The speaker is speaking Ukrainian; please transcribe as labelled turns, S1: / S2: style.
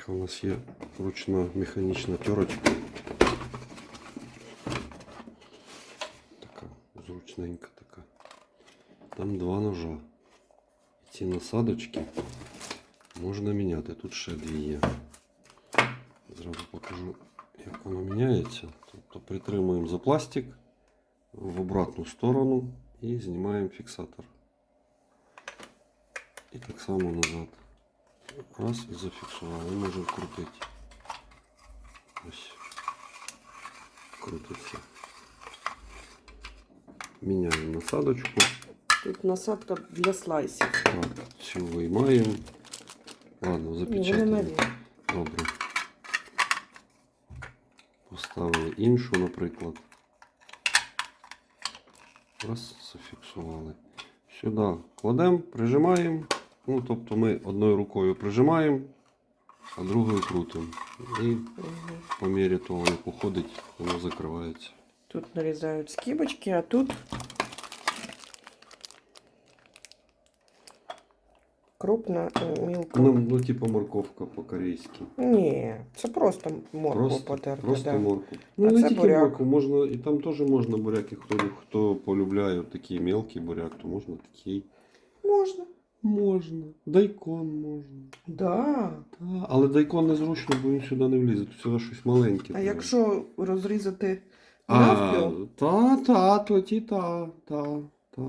S1: Така у нас є ручна механічна терочка. Така зручненька така. Там два ножа. І ці насадочки можна міняти. Тут ще дві є. Зразу покажу, як воно міняється. Тобто притримуємо за пластик в обратну сторону і знімаємо фіксатор. І так само назад. Раз і зафіксували. Можемо крутити. Ось. Крутиться. Міняємо насадочку.
S2: Тут насадка для слайсів.
S1: Так, цю виймаємо. Ладно, запечатаємо. Добре. Поставили іншу, наприклад. Раз, зафіксували. Сюди кладемо, прижимаємо. Ну, тобто ми одною рукою прижимаємо, а другою крутимо. І
S2: Мгм.
S1: по мірі того, як уходить, воно закривається.
S2: Тут нарізають скибочки, а тут крупна е, мілка.
S1: Ну, ну типу морковка по-корейськи.
S2: Ні, це просто морква
S1: Просто,
S2: потерта.
S1: просто
S2: да.
S1: морку. Ну,
S2: А
S1: не
S2: це
S1: тільки
S2: буряк.
S1: морку, можна, і там теж можна буряк, і хто, хто полюбляє такий мелкий буряк, то можна такий.
S2: Можна.
S1: Можна. Дайкон можна.
S2: Да.
S1: Та, але дайкон незручно, бо він сюди не влізе. Тут всього щось маленьке.
S2: А
S1: треба.
S2: якщо розрізати
S1: А,
S2: навпіл,
S1: та, та, то ті та, та, та.